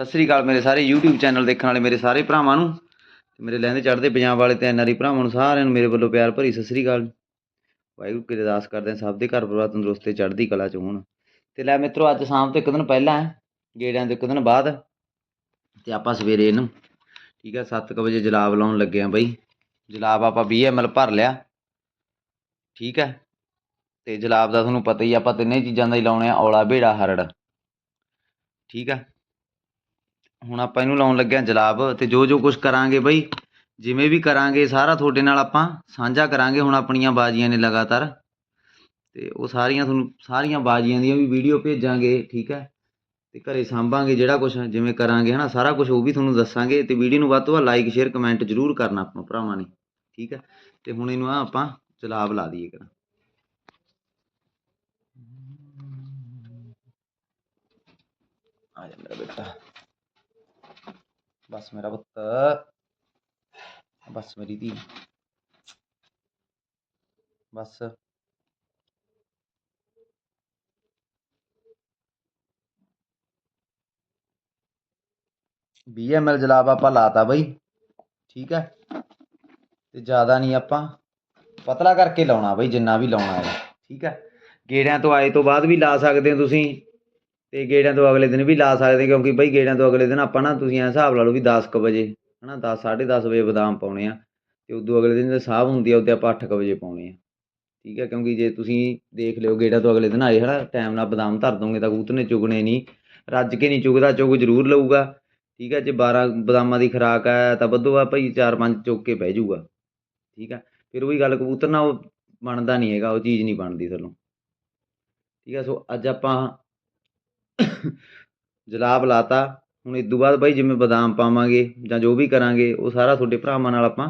ਸਤਿ ਸ੍ਰੀ ਅਕਾਲ ਮੇਰੇ ਸਾਰੇ YouTube channel ਦੇਖਣ ਵਾਲੇ ਮੇਰੇ ਸਾਰੇ ਭਰਾਵਾਂ ਨੂੰ ਤੇ ਮੇਰੇ ਲਹਿੰਦੇ ਚੜ੍ਹਦੇ ਪੰਜਾਬ ਵਾਲੇ ਤੇ ਐਨਆਰਈ ਭਰਾਵਾਂ ਨੂੰ ਸਾਰਿਆਂ ਨੂੰ ਮੇਰੇ ਵੱਲੋਂ ਪਿਆਰ ਭਰੀ ਸਤਿ ਸ੍ਰੀ ਅਕਾਲ। ਵਾਹਿਗੁਰੂ ਕੀ ਅਰਦਾਸ ਕਰਦੇ ਹਾਂ ਸਭ ਦੇ ਘਰ ਪਰਿਵਾਰ ਤੰਦਰੁਸਤ ਤੇ ਚੜ੍ਹਦੀ ਕਲਾ ਚ ਹੋਣ। ਤੇ ਲੈ ਮਿੱਤਰੋ ਅੱਜ ਸ਼ਾਮ ਤੋਂ ਇੱਕ ਦਿਨ ਪਹਿਲਾਂ ਗੇੜਿਆਂ ਤੋਂ ਇੱਕ ਦਿਨ ਬਾਅਦ ਤੇ ਆਪਾਂ ਸਵੇਰੇ ਇਹਨੂੰ ਠੀਕ ਹੈ 7:00 ਵਜੇ ਜਲਾਬ ਲਾਉਣ ਲੱਗੇ ਆ ਬਈ। ਜਲਾਬ ਆਪਾਂ 20 ml ਭਰ ਲਿਆ, ਠੀਕ ਹੈ। ਤੇ ਜਲਾਬ ਦਾ ਤੁਹਾਨੂੰ ਪਤਾ ਹੀ ਆਪਾਂ ਤਿੰਨੇ ਚੀਜ਼ਾਂ ਦਾ ਹੀ ਲਾਉਣੇ ਆ, ਔਲਾ ਭੇੜਾ ਹਰੜ। ਠੀਕ ਹੈ। ਹੁਣ ਆਪਾਂ ਇਹਨੂੰ ਲਾਉਣ ਲੱਗਿਆ ਜਲਾਬ ਤੇ ਜੋ ਜੋ ਕੁਝ ਕਰਾਂਗੇ ਬਈ, ਜਿਵੇਂ ਵੀ ਕਰਾਂਗੇ, ਸਾਰਾ ਤੁਹਾਡੇ ਨਾਲ ਆਪਾਂ ਸਾਂਝਾ ਕਰਾਂਗੇ ਹੁਣ ਆਪਣੀਆਂ ਬਾਜੀਆਂ ਨੇ ਲਗਾਤਾਰ। ਤੇ ਉਹ ਸਾਰੀਆਂ ਤੁਹਾਨੂੰ, ਸਾਰੀਆਂ ਬਾਜੀਆਂ ਦੀਆਂ ਵੀ ਵੀਡੀਓ ਭੇਜਾਂਗੇ, ਠੀਕ ਹੈ? ਤੇ ਘਰੇ ਸਾਂਭਾਂਗੇ ਜਿਹੜਾ ਕੁਝ ਜਿਵੇਂ ਕਰਾਂਗੇ, ਹਨਾ? ਸਾਰਾ ਕੁਝ ਉਹ ਵੀ ਤੁਹਾਨੂੰ ਦੱਸਾਂਗੇ ਤੇ ਵੀਡੀਓ ਨੂੰ ਵੱਧ ਤੋਂ ਵੱਧ ਲਾਈਕ ਸ਼ੇਅਰ ਕਮੈਂਟ ਜ਼ਰੂਰ ਕਰਨਾ ਆਪਾਂ ਭਰਾਵਾਂ ਨੇ, ਠੀਕ ਹੈ? ਤੇ ਹੁਣ ਇਹਨੂੰ ਆ ਆਪਾਂ ਜਲਾਬ ਲਾ ਦਈਏ ਕਰਾਂ ਆ ਜਾ ਮੇਰਾ ਬੇਟਾ। ਬਸ ਮੇਰਾ ਪੁੱਤ ਬਸ ਮੇਰੀ ਧੀ ਬਸ ਵੀਹ ਐਮ ਐਲ ਜਲਾਬ ਆਪਾਂ ਲਾਤਾ ਬਈ ਠੀਕ ਹੈ ਤੇ ਜ਼ਿਆਦਾ ਨਹੀਂ ਆਪਾਂ ਪਤਲਾ ਕਰਕੇ ਲਾਉਣਾ ਬਈ ਜਿੰਨਾ ਵੀ ਲਾਉਣਾ ਹੈ ਠੀਕ ਹੈ ਗੇੜਿਆਂ ਤੋਂ ਆਏ ਤੋਂ ਬਾਅਦ ਵੀ ਲਾ ਸਕਦੇ ਹੋ ਤੁਸੀਂ ਅਤੇ ਗੇੜਿਆਂ ਤੋਂ ਅਗਲੇ ਦਿਨ ਵੀ ਲਾ ਸਕਦੇ ਕਿਉਂਕਿ ਬਈ ਗੇੜਿਆਂ ਤੋਂ ਅਗਲੇ ਦਿਨ ਆਪਾਂ ਨਾ ਤੁਸੀਂ ਐਂ ਹਿਸਾਬ ਲਾ ਲਓ ਵੀ ਦਸ ਕੁ ਵਜੇ ਹੈ ਨਾ ਦਸ, ਸਾਢੇ ਦਸ ਵਜੇ ਬਦਾਮ ਪਾਉਣੇ ਆ ਅਤੇ ਉਦੋਂ ਅਗਲੇ ਦਿਨ ਜੇ ਸਾਹਬ ਹੁੰਦੀ ਆ ਉਹਦੇ ਆਪਾਂ ਅੱਠ ਕੁ ਵਜੇ ਪਾਉਣੇ ਆ। ਠੀਕ ਹੈ ਕਿਉਂਕਿ ਜੇ ਤੁਸੀਂ ਦੇਖ ਲਿਓ ਗੇੜਿਆਂ ਤੋਂ ਅਗਲੇ ਦਿਨ ਆਏ ਹੈ ਨਾ ਟਾਈਮ ਨਾਲ ਬਦਾਮ ਧਰ ਦੋਗੇ ਤਾਂ ਕਬੂਤਰ ਨੇ ਚੁਗਣੇ ਨਹੀਂ, ਰੱਜ ਕੇ ਨਹੀਂ ਚੁਗਦਾ, ਚੁਗ ਜ਼ਰੂਰ ਲਊਗਾ। ਠੀਕ ਹੈ ਜੇ 12 ਬਦਾਮਾਂ ਦੀ ਖੁਰਾਕ ਹੈ ਤਾਂ ਵੱਧੋ ਵੱਧ ਭਾਈ 4-5 ਚੁੱਕ ਕੇ ਬਹਿ ਜਾਊਗਾ। ਠੀਕ ਹੈ ਫਿਰ ਉਹੀ ਗੱਲ, ਕਬੂਤਰ ਨਾਲ ਉਹ ਬਣਦਾ ਨਹੀਂ ਹੈਗਾ, ਉਹ ਚੀਜ਼ ਨਹੀਂ ਬਣਦੀ ਥੱਲੋਂ। ਠੀਕ ਹੈ ਸੋ ਅੱਜ ਆਪਾਂ ਜਲਾਬ ਲਾਤਾ ਹੁਣ ਇਸ ਤੋਂ ਬਾਅਦ ਬਾਈ ਜਿਵੇਂ ਬਦਾਮ ਪਾਵਾਂਗੇ ਜਾਂ ਜੋ ਵੀ ਕਰਾਂਗੇ ਉਹ ਸਾਰਾ ਤੁਹਾਡੇ ਭਰਾਵਾਂ ਨਾਲ ਆਪਾਂ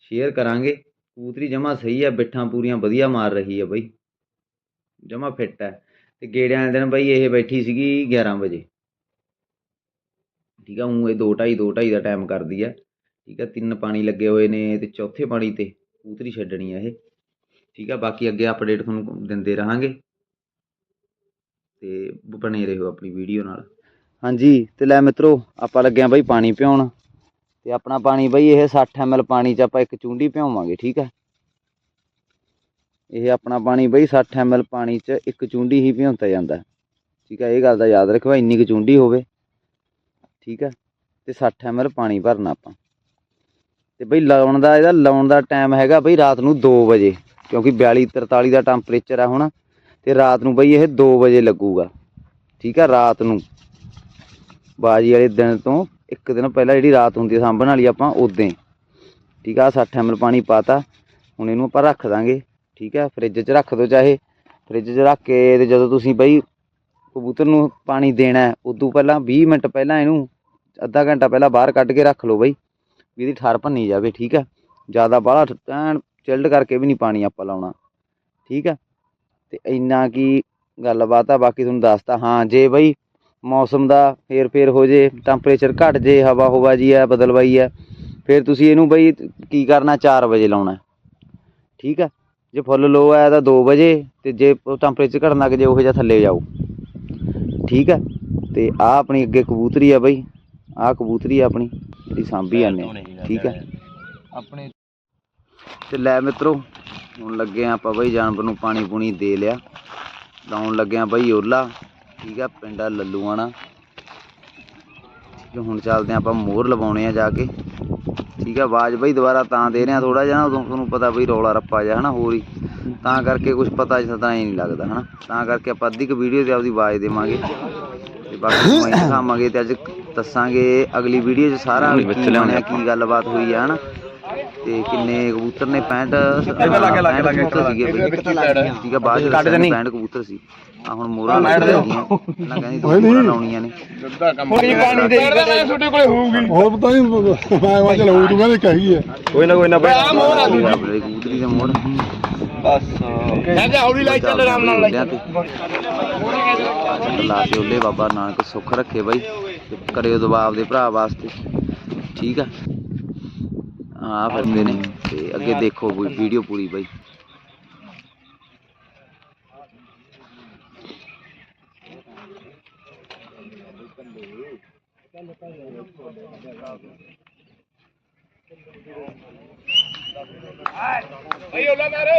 ਸ਼ੇਅਰ ਕਰਾਂਗੇ ਕਬੂਤਰੀ ਜਮਾ ਸਹੀ ਹੈ ਬਿੱਠਾਂ ਪੂਰੀਆਂ ਵਧੀਆ ਮਾਰ ਰਹੀ ਹੈ ਬਾਈ ਜਮਾ ਫਿੱਟ ਹੈ ਤੇ ਗੇੜਿਆਂ ਵਾਲੇ ਦਿਨ ਬਾਈ ਇਹ ਬੈਠੀ ਸੀਗੀ 11 ਵਜੇ ਠੀਕ ਆ ਉਹ ਇਹ 2:30 2:30 ਦਾ ਟਾਈਮ ਕਰਦੀ ਆ ਠੀਕ ਆ ਤਿੰਨ ਪਾਣੀ ਲੱਗੇ ਹੋਏ ਨੇ ਤੇ ਚੌਥੇ ਪਾਣੀ ਤੇ ਕਬੂਤਰੀ ਛੱਡਣੀ ਆ ਇਹ ਠੀਕ ਆ ਬਾਕੀ ਅੱਗੇ ਅਪਡੇਟ ਤੁਹਾਨੂੰ ਦਿੰਦੇ ਰਹਾਂਗੇ ਤੇ ਬਣੇ ਰਹੋ ਆਪਣੀ ਵੀਡੀਓ ਨਾਲ। ਹਾਂਜੀ, ਤੇ ਲੈ ਮਿੱਤਰੋ, ਆਪਾਂ ਲੱਗਿਆ ਆ ਬਾਈ ਪਾਣੀ ਪਿਉਣ। ਤੇ ਆਪਣਾ ਪਾਣੀ ਬਾਈ ਇਹ 60 ml ਪਾਣੀ ਚ ਆਪਾਂ ਇੱਕ ਚੁੰਡੀ ਪਿਉਵਾਂਗੇ ਠੀਕ ਹੈ? ਇਹ ਆਪਣਾ ਪਾਣੀ ਬਾਈ 60 ml ਪਾਣੀ ਚ ਇੱਕ ਚੁੰਡੀ ਹੀ ਪਿਉਂਤਾ ਜਾਂਦਾ। ਠੀਕ ਹੈ, ਇਹ ਗੱਲ ਦਾ ਯਾਦ ਰੱਖੋ ਇੰਨੀ ਕੁ ਚੁੰਡੀ ਹੋਵੇ। ਠੀਕ ਹੈ, ਤੇ 60 ml ਪਾਣੀ ਭਰਨਾ ਆਪਾਂ। ਤੇ ਬਈ ਲਾਉਣ ਦਾ, ਇਹਦਾ ਲਾਉਣ ਦਾ ਟਾਈਮ ਹੈਗਾ ਬਈ ਰਾਤ ਨੂੰ 2 ਵਜੇ, ਕਿਉਂਕਿ 42 43 ਦਾ ਟੈਂਪਰੇਚਰ ਆ ਹੁਣ। ਤੇ ਰਾਤ ਨੂੰ ਬਈ ਇਹ 2 ਵਜੇ ਲੱਗੂਗਾ। ਠੀਕ ਆ, ਰਾਤ ਨੂੰ। ਬਾਜੀ ਵਾਲੇ ਦਿਨ ਤੋਂ ਇੱਕ ਦਿਨ ਪਹਿਲਾਂ ਜਿਹੜੀ ਰਾਤ ਹੁੰਦੀ ਸਾਂਭਣ ਵਾਲੀ ਆਪਾਂ ਉਦੋਂ ਠੀਕ ਆ 60 ml ਪਾਣੀ ਪਾਤਾ। ਹੁਣ ਇਹਨੂੰ ਆਪਾਂ ਰੱਖ ਦਾਂਗੇ। ਠੀਕ ਆ, ਫ੍ਰਿਜ 'ਚ ਰੱਖ ਦਿਓ ਚਾਹੇ। ਫ੍ਰਿਜ 'ਚ ਰੱਖ ਕੇ ਤੇ ਜਦੋਂ ਤੁਸੀਂ ਬਈ ਕਬੂਤਰ ਨੂੰ ਪਾਣੀ ਦੇਣਾ ਉਦੋਂ ਪਹਿਲਾਂ 20 ਮਿੰਟ ਪਹਿਲਾਂ ਇਹਨੂੰ ਅੱਧਾ ਘੰਟਾ ਪਹਿਲਾਂ ਬਾਹਰ ਕੱਢ ਕੇ ਰੱਖ ਲਓ ਬਈ। ਵੀ ਇਹਦੀ ਠਾਰ ਭੰਨੀ ਜਾਵੇ, ਠੀਕ ਆ। ਜ਼ਿਆਦਾ ਬਾਹਲਾ ਐਨ ਚਿਲਡ ਕਰਕੇ ਵੀ ਨਹੀਂ ਪਾਣੀ ਆਪਾਂ ਲਾਉਣਾ। ਠੀਕ ਆ। ਤੇ ਇੰਨਾ ਕੀ ਗੱਲਬਾਤ ਆ ਬਾਕੀ ਤੁਹਾਨੂੰ ਦੱਸਤਾ ਹਾਂ ਜੇ ਬਈ ਮੌਸਮ ਦਾ ਫੇਰ ਫੇਰ ਹੋ ਜੇ ਟੈਂਪਰੇਚਰ ਘਟ ਜੇ ਹਵਾ ਹਵਾ ਜੀ ਹੈ ਬਦਲਵਾਈ ਹੈ ਫਿਰ ਤੁਸੀਂ ਇਹਨੂੰ ਬਈ ਕੀ ਕਰਨਾ 4 ਵਜੇ ਲਾਉਣਾ ਠੀਕ ਹੈ ਜੇ ਫੁੱਲ ਲੋ ਹੈ ਤਾਂ 2 ਵਜੇ ਤੇ ਜੇ ਟੈਂਪਰੇਚਰ ਘਟਣ ਲੱਗ ਜੇ ਉਹ ਜਿਹਾ ਥੱਲੇ ਜਾਓ। ਠੀਕ ਹੈ ਤੇ ਆ ਆਪਣੀ ਅੱਗੇ ਕਬੂਤਰੀ ਆ ਬਈ ਆ ਕਬੂਤਰੀ ਆ ਆਪਣੀ ਜਿਹੜੀ ਸਾਂਭੀ ਜਾਂਦੇ ਠੀਕ ਹੈ। ਆਪਣੇ ਤੇ ਲੈ ਮਿੱਤਰੋ ਹੁਣ ਲੱਗੇ ਆ ਆਪਾਂ ਬਈ ਜਾਨਵਰ ਨੂੰ ਪਾਣੀ ਪੂਣੀ ਦੇ ਲਿਆ। ਲਾਉਣ ਲੱਗੇ ਆ ਬਈ ਓਲਾ। ਠੀਕ ਆ ਪਿੰਡਾ ਲੱਲੂਆਣਾ। ਠੀਕ ਹੁਣ ਚੱਲਦੇ ਆ ਆਪਾਂ ਮੋਹਰ ਲਵਾਉਣੇ ਆ ਜਾ ਕੇ। ਠੀਕ ਆ ਆਵਾਜ਼ ਬਈ ਦੁਬਾਰਾ ਤਾਂ ਦੇ ਰਿਹਾ ਥੋੜਾ ਜਿਹਾ ਉਦੋਂ ਤੁਹਾਨੂੰ ਪਤਾ ਬਈ ਰੌਲਾ ਰੱਪਾ ਜਿਹਾ ਹਨਾ ਹੋਰ ਹੀ। ਤਾਂ ਕਰਕੇ ਕੁਝ ਪਤਾ ਜਿਹਾ ਹੀ ਨਹੀਂ ਲੱਗਦਾ ਹਨਾ। ਤਾਂ ਕਰਕੇ ਆਪਾਂ ਅੱਧੀ ਕੁ ਵੀਡੀਓ ਤੇ ਆਪਦੀ ਆਵਾਜ਼ ਦੇਵਾਂਗੇ। ਤੇ ਬਾਕੀ ਮੈਂ ਦਿਖਾਵਾਂਗੇ ਤੇ ਅੱਜ ਦੱਸਾਂਗੇ ਅਗਲੀ ਵੀਡੀਓ 'ਚ ਸਾਰਾ ਕੀ ਬਣਿਆ ਕੀ ਗੱਲਬਾਤ ਹੋਈ ਆ ਹਨਾ। ਤੇ ਕਿੰਨੇ ਕਬੂਤਰ ਨੇ? 65 ਲੱਗੇ, ਲੱਗੇ, ਲੱਗੇ, ਕਬੂਤਰ ਸੀਗੇ ਬਈ ਠੀਕ ਆ ਬਾਅਦ ਚ ਦੱਸਿਆ 65 ਕਬੂਤਰ ਸੀ। ਆ ਹੁਣ ਮੋਹਰਾਂ ਲੱਗੀਆਂ ਨਾ ਕਹਿੰਦੀ ਦੋ ਮੋਹਰਾਂ ਲਾਉਣੀਆਂ ਨੇ। ਕੋਈ ਪਾਣੀ ਦੇ ਤੁਹਾਡੇ ਕੋਲੇ ਹੋਊਗੀ। ਹੋਰ ਪਤਾ ਨਹੀਂ ਮੈਂ ਮੈਂ ਚਲ ਤੂੰ ਕਹਿੰਦੇ ਕਹੀ ਹੈ। ਕੋਈ ਨਾ ਕੋਈ ਨਾ ਬਈ। ਆਪਣੇ ਕਬੂਤਰੀ ਦੇ ਮੋੜ ਬਸ ਕਹਿੰਦੇ ਹੌਲੀ ਲਾਈ ਚੱਲ ਆਰਾਮ ਨਾਲ ਲਾਈ ਲਾ ਕੇ ਉਹਲੇ ਬਾਬਾ ਨਾਨਕ ਸੁੱਖ ਰੱਖੇ ਬਾਈ। ਤੇ ਕਰਿਓ ਦਬਾਅ ਦੇ ਭਰਾ ਵਾਸਤੇ। ਠੀਕ ਆ। ਆ ਫਿਰਦੇ ਨੇ। ਤੇ ਅੱਗੇ ਦੇਖੋ ਵੀਡੀਓ ਪੂਰੀ ਬਾਈ। ਭਾਈ ਉਹਲਾ ਮਾਰੋ।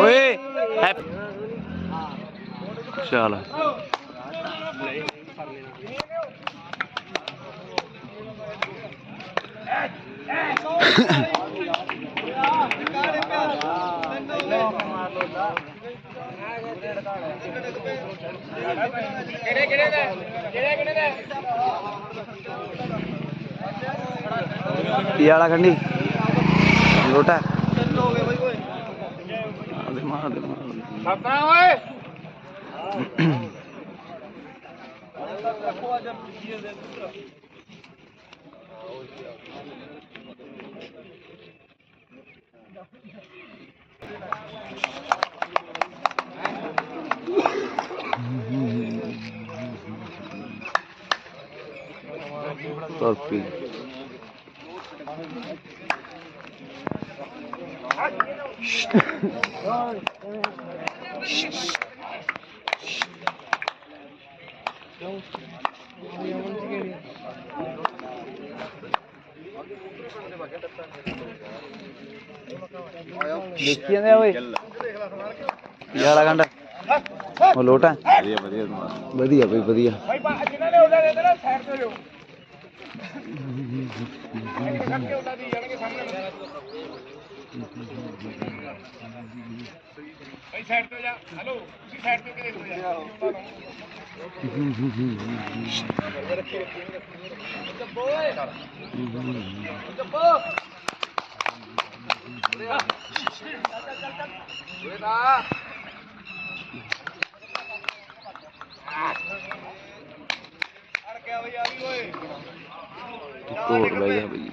ਓਏ ਹੈਪ- ਕਿਹੜੇ ਕਿਹੜੇ ਦਾ? ਕਿਹੜੇ ਕਿਹੜੇ ਦਾ? ਕੀ ਵਾਲਾ ਖੰਡੀ? ਲੋਟਾ? ਦੇ ਮਾਰ ਦੇ ਮਾਰ। ਸਤਨਾ ਓਏ। ਤੁਰ ਦੇਖੀ ਜਾਂਦੇ ਆ ਓਏ। ਕੀ ਖੰਡ ਉਹ ਲੋਟਾ ਵਧੀਆ ਵਧੀਆ ਵਧੀਆ ਬਈ ਵਧੀਆ ਭਾਈ ਬਾ- ਜਿਨ੍ਹਾਂ ਨੇ ਉਹਦਾ ਦੇ ਦੇਣਾ ਸਾਈਡ ਤੇ ਲਿਓ ਕਰਕੇ ਉਹਦਾ ਦੀ ਜਾਣਗੇ ਸਾਹਮਣੇ ਭਾਈ ਸਾਈਡ ਤੇ ਜਾ। ਹਲੋ ਤੁਸੀਂ ਸਾਈਡ ਤੇ ਕਿਹਦੇ ਹੋ ਜਾ? ਅੜ ਗਿਆ ਬਈ ਆ ਵੀ ਓਏ ਤੋੜ ਬਹਿ ਗਿਆ ਬਈ।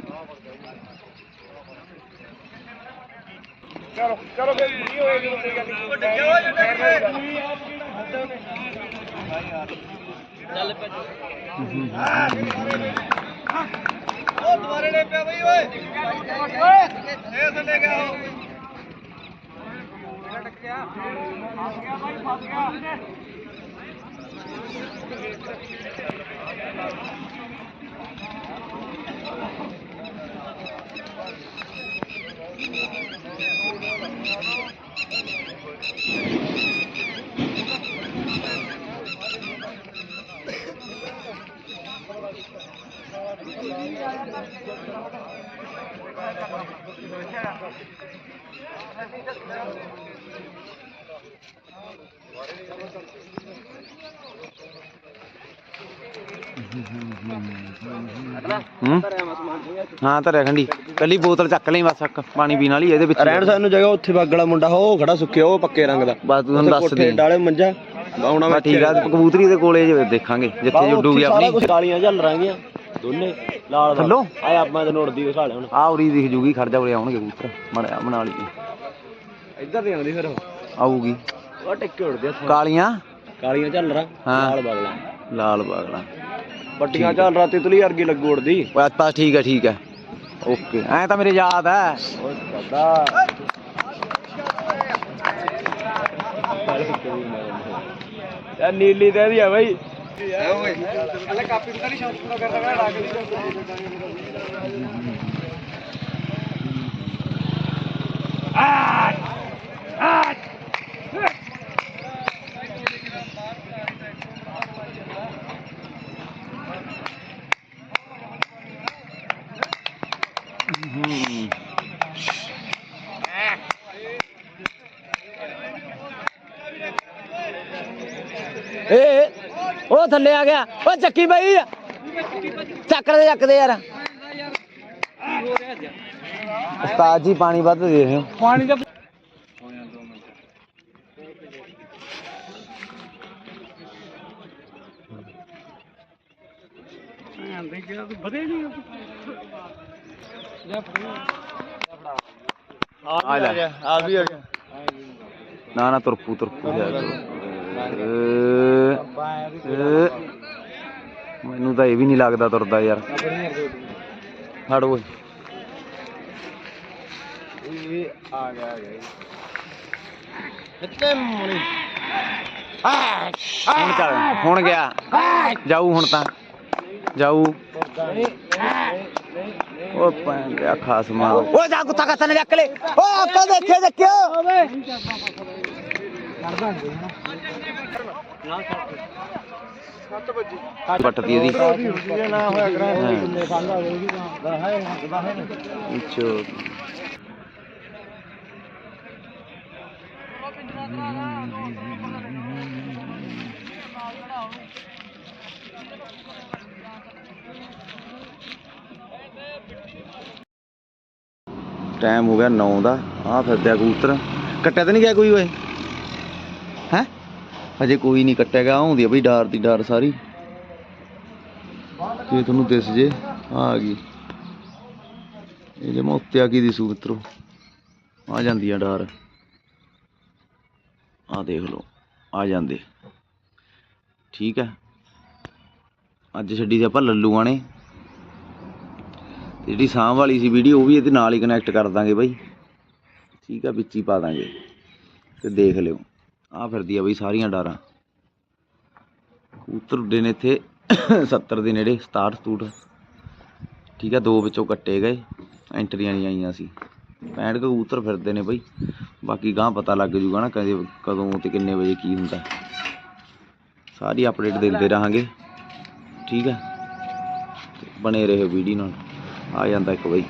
ਚਲੋ ਚਲੋ ਫਿਰ ਨਹੀਂ ਹੋਏ ਜਦੋਂ ਕੋਈ ਗੱਲ ਨਹੀਂ। ਡੱਕਿਆ ਹੋ ਜਾਂਦਾ ਉਹ ਦੁਬਾਰੇ ਲੈ ਪਿਆ ਬਈ ਓਏ। ਇਹ ਥੱਲੇ ਗਿਆ ਉਹ। ਟੱਕਿਆ ਫਸ ਗਿਆ ਭਾਈ ਫਸ ਗਿਆ। ਹੂੰ? ਹਾਂ ਧਰਿਆ ਖੰਡੀ। ਕੱਲੀ ਬੋਤਲ ਚੱਕ ਲਈ ਬਸ ਇੱਕ ਪਾਣੀ ਪੀਣ ਵਾਲੀ ਇਹਦੇ ਵਿੱਚ ਰਹਿਣ ਸਾਨੂੰ ਜਗ੍ਹਾ ਉੱਥੇ ਬਾਗਲਾ ਮੁੰਡਾ ਉਹ ਖੜਾ ਸੁੱਕਿਆ ਉਹ ਪੱਕੇ ਰੰਗ ਦਾ। ਬਸ ਤੂੰ ਸਾਨੂੰ ਦੱਸ ਦੇ। ਡਾਲੇ ਮੰਜਾ। ਆਉਣਾ ਬਸ ਠੀਕ ਆ ਕਬੂਤਰੀ ਦੇ ਕੋਲੇ ਜੇ ਦੇਖਾਂਗੇ ਜਿੱਥੇ ਜੁੱਡੂਗੀ ਸਾਰਾ ਆਪਣੀ। ਕਾਲੀਆਂ ਝੱਲ ਰਾਂਗੀਆਂ ਦੋਨੇ। ਲਾਲ ਦਾ। ਥੱਲੋਂ? ਆ ਆਪਾਂ ਤੇ ਨੋੜਦੀ ਦਿਖਾ ਲਿਆ ਹੁਣ। ਆ ਉਰੀ ਦਿਖ ਜੂਗੀ ਖਰਜਾ ਕੋਲੇ ਆਉਣਗੇ ਕਬੂਤਰ। ਬਣਾ ਬਣਾ ਲਈ ਇੱਧਰ ਨਹੀਂ ਆਉਂਦੀ ਫਿਰ ਆਊਗੀ। ਉਹ ਟਿੱਕੇ ਉੜਦੇ ਹੱਥੋਂ ਕਾਲੀਆਂ? ਕਾਲੀਆਂ ਝੱਲ ਰਾਂ ਹਾਂ। ਲਾਲ ਬਾਗਲਾ। ਲਾਲ ਬਾਗਲਾ। ਵੱਡੀਆਂ ਝੱਲ ਰਾਂ ਤਿਤਲੀ ਵਰਗੀ ਲੱਗੂ ਉੜਦੀ। ਬਸ ਬਸ ਠੀਕ ਹੈ ਠੀਕ ਹੈ ਓਕੇ। ਐ ਤਾਂ ਮੇਰੇ ਯਾਦ ਹੈ ਉਹ ਪਤਾ ਯਾ ਨੀਲੀ ਤੇ ਇਹਦੀ ਆ ਬਈ। ਹਲੇ ਕਾਪੀ ਨੂੰ ਤਾਂ ਨਹੀਂ ਸ਼ੌਂਕ ਪੂਰਾ ਕਰਦਾ ਮੈਂ ਲਾ ਕੇ ਹੂੰ ਏ ਉਹ ਥੱਲੇ ਆ ਗਿਆ। ਉਹ ਚੱਕੀ ਬਈ। ਚੱਕ ਦੇ ਚੱਕ ਦੇ ਯਾਰ। ਉਸਤਾਦ ਜੀ ਪਾਣੀ ਵੱਧ ਦੇ ਰਹੇ ਹੋ ਪਾਣੀ ਦਾ ਆ ਲੈ। ਆ ਵੀ ਆ ਗਿਆ ਨਾ ਨਾ ਤੁਰਪੂ ਤੁਰਪੂ ਹੈ ਮੈਨੂੰ ਤਾਂ ਇਹ ਵੀ ਨਹੀਂ ਲੱਗਦਾ ਤੁਰਦਾ ਯਾਰ। ਫੜ ਓਏ ਇਹ ਆ ਗਿਆ ਆ ਗਿਆ ਕਿੱਥੇ ਮੋਣੀ। ਹੁਣ ਚੱਲ ਹੁਣ ਗਿਆ। ਜਾਊ ਹੁਣ ਤਾਂ। ਜਾਊ। ਉਹ ਪੈਂਦਾ ਖਾਸਮਾ ਓ ਜਾ ਕੁੱਤਾ ਕੱਤਾ ਨੇ ਚੱਕ ਲੈ। ਓ ਆਪਾਂ ਦੇਖੇ ਦੇਖਿਓ। ਪੱਟਦੀ ਇਹਦੀ ਨਾ ਹੋਇਆ ਕਰਾਂ ਹਾਂ। ਕਿੰਨੇ ਸੰਗ ਆ ਗਏ ਦਾ ਹੈ ਦਾ ਹੈ। ਵਿੱਚੋਂ ਟਾਈਮ ਹੋ ਗਿਆ 9 ਦਾ। ਆ ਫਿਰਦਿਆ ਕਬੂਤਰ। ਕੱਟਿਆ ਤਾਂ ਨਹੀਂ ਗਿਆ ਕੋਈ ਓਏ? ਹਜੇ ਕੋਈ ਨਹੀਂ ਕੱਟਿਆ ਗਿਆ, ਆਉਂਦੀ ਆ ਬਈ ਡਾਰ ਦੀ ਡਾਰ ਸਾਰੀ। ਜੇ ਤੁਹਾਨੂੰ ਦਿਸ ਜੇ, ਆ ਗਈ। ਇਹ ਜੇ ਮੈਂ ਉੱਤੇ ਆ ਗਈ ਦੀ ਸੂਤਰੋ ਆ ਜਾਂਦੀ ਆ ਡਾਰ। ਆ ਦੇਖ ਲਓ, ਆ ਜਾਂਦੇ। ਠੀਕ ਹੈ ਅੱਜ ਛੱਡੀ ਸੀ ਆਪਾਂ ਲੱਲੂਆਂ ਨੇ ਜਿਹੜੀ ਸਾਂਭ ਵਾਲੀ ਸੀ ਵੀਡੀਓ ਉਹ ਵੀ ਇਹਦੇ ਨਾਲ ਹੀ ਕਨੈਕਟ ਕਰ ਦਾਂਗੇ ਬਾਈ। ਠੀਕ ਆ, ਵਿੱਚ ਹੀ ਪਾ ਦਾਂਗੇ। ਤੇ ਦੇਖ ਲਿਓ। ਆ ਫਿਰਦੀ ਆ ਬਈ ਸਾਰੀਆਂ ਡਾਰਾਂ। ਕਬੂਤਰ ਉੱਡੇ ਨੇ ਇੱਥੇ 70 ਦੇ ਨੇੜੇ 67 ਸਤੂਟ ਠੀਕ ਆ, ਦੋ ਵਿੱਚੋਂ ਕੱਟੇ ਗਏ, ਐਂਟਰੀਆਂ ਨਹੀਂ ਆਈਆਂ ਸੀ। 65 ਕਬੂਤਰ ਫਿਰਦੇ ਨੇ ਬਈ। ਬਾਕੀ ਗਾਂ ਪਤਾ ਲੱਗ ਜੂਗਾ ਨਾ ਕਦੇ, ਕਦੋਂ ਤੇ ਕਿੰਨੇ ਵਜੇ ਕੀ ਹੁੰਦਾ। ਸਾਰੀ ਅਪਡੇਟ ਦਿੰਦੇ ਰਹਾਂਗੇ। ਠੀਕ ਹੈ ਤੇ ਬਣੇ ਰਹੋ ਵੀਡੀਓ ਨਾਲ। ਆ ਜਾਂਦਾ ਇੱਕ ਬਈ।